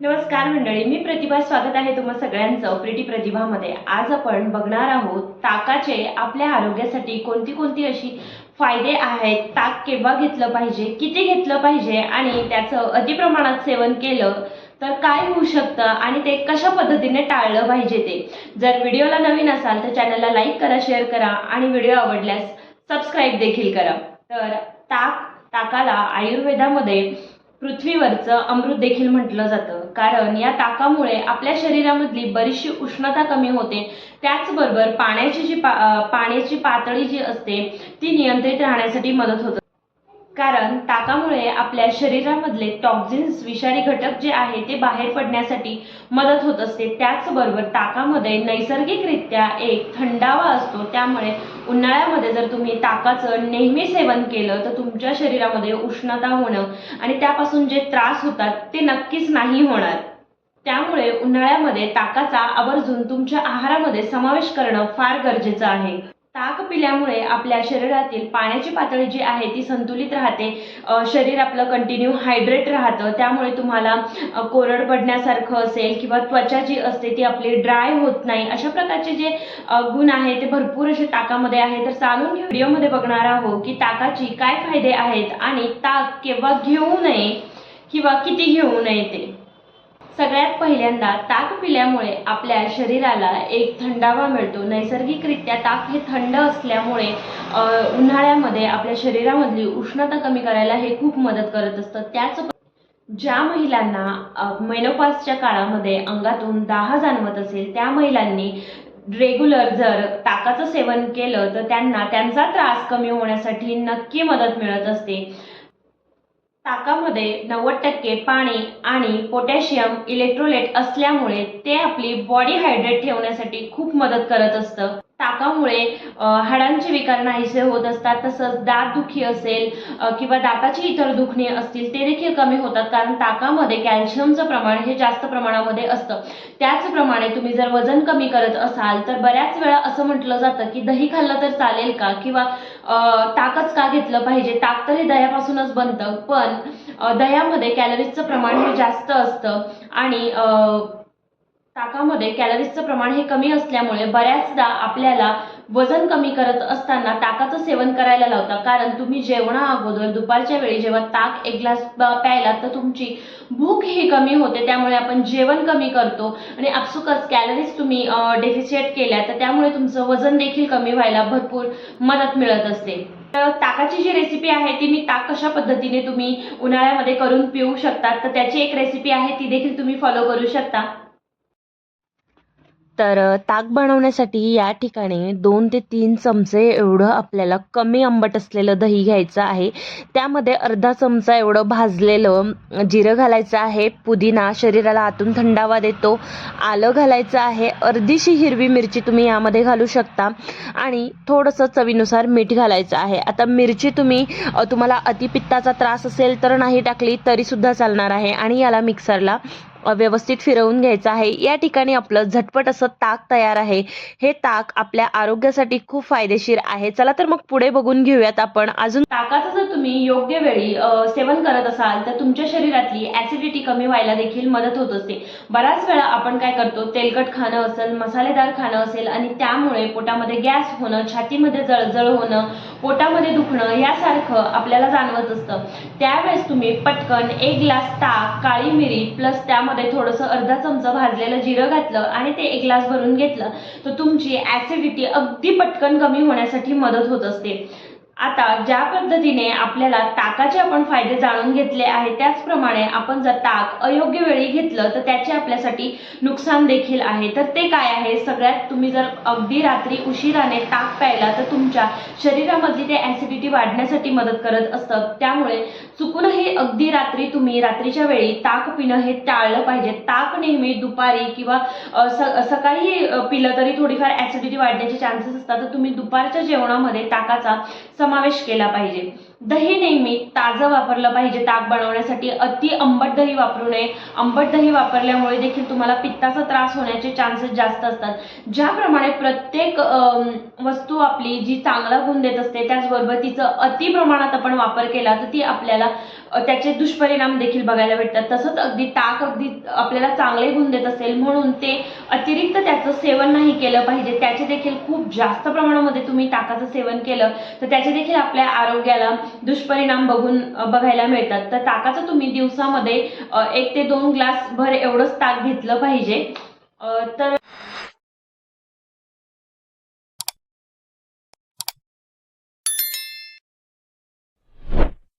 नमस्कार मंडळी मी प्रतिभा स्वागत आहे तुम्हा सगळ्यांचं प्रिटी प्रतिभामध्ये. आज आपण बघणार आहोत ताकाचे आपल्या आरोग्यासाठी कोणती कोणती अशी फायदे आहेत ताक केव्हा घेतलं पाहिजे किती घेतलं पाहिजे आणि त्याचं अतिप्रमाणात सेवन केलं तर काय होऊ शकतं आणि ते कशा पद्धतीने टाळलं पाहिजे ते. जर व्हिडिओला नवीन असाल तर चॅनलला लाईक करा शेअर करा आणि व्हिडिओ आवडल्यास सबस्क्राईब देखील करा. तर ताक ताकाला आयुर्वेदामध्ये पृथ्वीवरचं अमृत देखील म्हटलं जातं. कारण या ताकामुळे आपल्या शरीरामधली बरीचशी उष्णता कमी होते. त्याचबरोबर पाण्याची जी पा पाण्याची पातळी जी असते ती नियंत्रित राहण्यासाठी मदत होते. कारण ताकामुळे आपल्या शरीरामधले टॉक्झिन्स विषारी घटक जे आहे ते बाहेर पडण्यासाठी मदत होत असते. त्याचबरोबर ताकामध्ये नैसर्गिकरित्या एक थंडावा असतो. त्यामुळे उन्हाळ्यामध्ये जर तुम्ही ताकाचं नेहमी सेवन केलं तर तुमच्या शरीरामध्ये उष्णता होणं आणि त्यापासून जे त्रास होतात ते नक्कीच नाही होणार. त्यामुळे उन्हाळ्यामध्ये ताकाचा आवर्जून तुमच्या आहारामध्ये समावेश करणं फार गरजेचं आहे. ताक पिल्यामुळे आपल्या शरीरातील पाण्याची पातळी जी आहे ती संतुलित राहते. शरीर आपलं कंटिन्यू हायड्रेट राहतं. त्यामुळे तुम्हाला कोरड पडण्यासारखं असेल किंवा त्वचा जी असते ती आपली ड्राय होत नाही अशा प्रकारचे जे गुण आहे ते भरपूर असे ताकामध्ये आहे तर चालून व्हिडिओमध्ये बघणार आहोत की ताकाची काय फायदे आहेत आणि ताक केव्हा घेऊ नये किंवा किती घेऊ नये ते. सगळ्यात पहिल्यांदा ताक पिल्यामुळे आपल्या शरीराला एक थंडावा मिळतो. नैसर्गिकरित्या ताक हे थंड असल्यामुळे उन्हाळ्यामध्ये आपल्या शरीरामधली उष्णता कमी करायला हे खूप मदत करत असतं. त्याच ज्या महिलांना मेनोपासच्या काळामध्ये अंगातून दाह जाणवत असेल त्या महिलांनी रेग्युलर जर ताकाचं सेवन केलं तर त्यांना त्यांचा त्रास कमी होण्यासाठी नक्की मदत मिळत असते. ताकामध्ये नव्वद टक्के पाणी आणि पोटॅशियम इलेक्ट्रोलेट असल्यामुळे ते आपली बॉडी हायड्रेट ठेवण्यासाठी खूप मदत करत असतं. ताकामुळे हाडांचे विकार नाहीसे होत असतात. तसंच दात दुखी असेल किंवा दाताची इतर दुखणी असतील ते देखील कमी होतात. कारण ताकामध्ये कॅल्शियमचं प्रमाण हे जास्त प्रमाणामध्ये असतं. त्याचप्रमाणे तुम्ही जर वजन कमी करत असाल तर बऱ्याच वेळा असं म्हटलं जातं की दही खाल्लं तर चालेल का? किंवा ताकच का घेतलं पाहिजे? ताक तर हे दह्यापासूनच बनतं पण दह्यामध्ये कॅलरीजचं प्रमाण हे जास्त असतं. आणि ताकामध्ये कॅलरीजचं प्रमाण हे कमी असल्यामुळे बऱ्याचदा आपल्याला वजन कमी करत असताना ताकाचं सेवन करायला लावता. कारण तुम्ही जेवणा अगोदर दुपारच्या वेळी जेव्हा ताक एक ग्लास प्यायला तर तुमची भूक ही कमी होते. त्यामुळे आपण जेवण कमी करतो. आणि आपसुकच कॅलरीज तुम्ही डेफिशिएट केल्या तर त्यामुळे तुमचं वजन देखील कमी व्हायला भरपूर मदत मिळत असते. तर ताकाची जी रेसिपी आहे ती मी ताक कशा पद्धतीने तुम्ही उन्हाळ्यामध्ये करून पिऊ शकतात तर त्याची एक रेसिपी आहे ती देखील तुम्ही फॉलो करू शकता. तर ताक बनवण्यासाठी या ठिकाणी दोन ते तीन चमचे एवढं आपल्याला कमी आंबट असलेलं दही घ्यायचं आहे. त्यामध्ये अर्धा चमचा एवढं भाजलेलं जिरं घालायचं आहे. पुदिना शरीराला आतून थंडावा देतो. आलं घालायचं आहे. अर्धीशी हिरवी मिरची तुम्ही यामध्ये घालू शकता. आणि थोडंसं चवीनुसार मीठ घालायचं आहे. आता मिरची तुम्ही तुम्हाला अतिपित्ताचा त्रास असेल तर नाही टाकली तरीसुद्धा चालणार आहे. आणि याला मिक्सरला व्यवस्थित फिरवून घ्यायचं आहे. या ठिकाणी आपलं झटपट असं ताक तयार आहे. हे ताक आपल्या आरोग्यासाठी खूप फायदेशीर आहे. चला तर मग पुढे बघून घेऊयात आपण. अजून ताकाचं जर तुम्ही योग्य वेळी सेवन करत असाल तर तुमच्या शरीरातली ऍसिडिटी कमी व्हायला देखील मदत होत असते. बऱ्याच वेळा आपण काय करतो तेलकट खाणं असेल मसालेदार खाणं असेल आणि त्यामुळे पोटामध्ये गॅस होणं छातीमध्ये जळजळ होणं पोटामध्ये दुखणं यासारखं आपल्याला जाणवत असतं. त्यावेळेस तुम्ही पटकन एक ग्लास ताक काळी मिरी प्लस त्यामध्ये थोडंसं अर्धा चमचा भाजलेलं जिरं घातलं आणि ते एक ग्लास भरून घेतलं तर तुमची ऍसिडिटी अगदी पटकन कमी होण्यासाठी मदत होत असते. आता ज्या पद्धतीने आपल्याला ताकाचे आपण फायदे जाणून घेतले आहे त्याचप्रमाणे आपण जर ताक अयोग्य वेळी घेतलं तर त्याचे आपल्यासाठी नुकसान देखील आहे. तर ते काय आहे? सगळ्यात तुम्ही जर अगदी रात्री उशिराने ताक प्यायला तर तुमच्या शरीरामधली ते ॲसिडिटी वाढण्यासाठी मदत करत असतं. त्यामुळे चुकूनही अगदी रात्री तुम्ही रात्रीच्या वेळी ताक पिणं हे टाळलं पाहिजे. ताक नेहमी दुपारी किंवा स सकाळी पिलं तरी थोडीफार ॲसिडिटी वाढण्याचे चान्सेस असतात. तर तुम्ही दुपारच्या जेवणामध्ये ताकाचा समावेश केला पाहिजे. दही नेहमी ताजं वापरलं पाहिजे ताक बनवण्यासाठी. अति आंबट दही वापरू नये. आंबट दही वापरल्यामुळे देखील तुम्हाला पित्ताचा त्रास होण्याचे चान्सेस जास्त असतात. ज्याप्रमाणे प्रत्येक वस्तू आपली जी चांगला गुण देत असते त्याचबरोबर तिचं अति प्रमाणात आपण वापर केला तर ती आपल्याला त्याचे दुष्परिणाम देखील बघायला भेटतात. तसंच अगदी ताक अगदी आपल्याला चांगले गुण देत असेल म्हणून ते अतिरिक्त त्याचं सेवन नाही केलं पाहिजे. त्याचे देखील खूप जास्त प्रमाणामध्ये तुम्ही ताकाचं सेवन केलं तर त्याचे देखील आपल्या आरोग्याला दुष्परिणाम बघून बघायला मिळतात. तर ताकाचं तुम्ही दिवसामध्ये एक ते दोन ग्लास भर एवढंच ताक घेतलं पाहिजे. तर